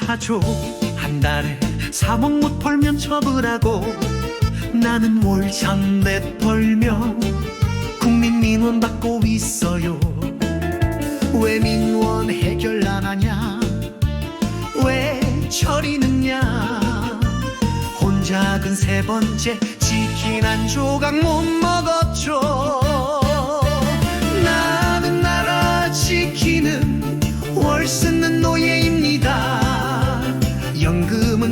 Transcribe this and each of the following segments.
하죠. 한 달에 3억 못 벌면 처분하고 나는 월참내 벌면 국민 민원 받고 있어요. 왜 민원 해결 안 하냐? 왜 처리느냐? 혼자 근 세 번째 치킨 한 조각 못 먹었죠. 나는 나라 지키는 월 쓰는 노예입니다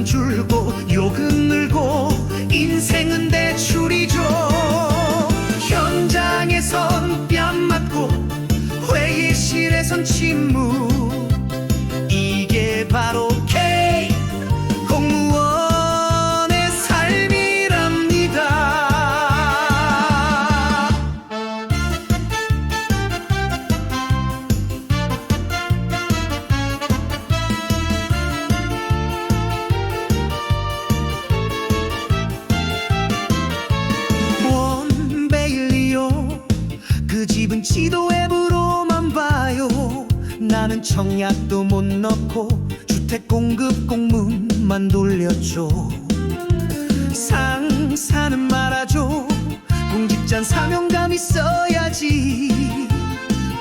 줄고 요금 늘고 인생은 대출이죠. 현장에선 뺨 맞고 회의실에선 침묵 그 집은 지도 앱으로만 봐요. 나는 청약도 못 넣고 주택 공급 공문만 돌렸죠 상사는 말하죠 공직자 사명감 있어야지.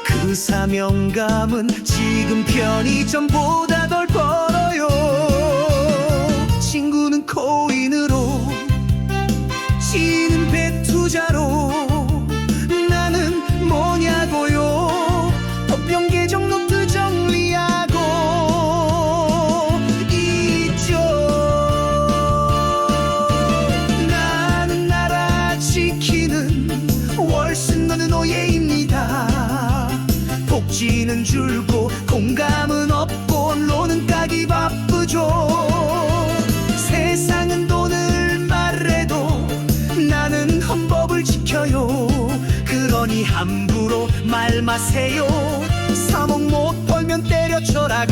그 사명감은 지금 편의점보다 덜 벌어요. 친구는 코인으로 지는 배 지키는 월순 너는 노예입니다. 복지는 줄고 공감은 없고 노는 까기 바쁘죠. 세상은 돈을 말해도 나는 헌법을 지켜요. 그러니 함부로 말 마세요. 3억 못 벌면 때려쳐라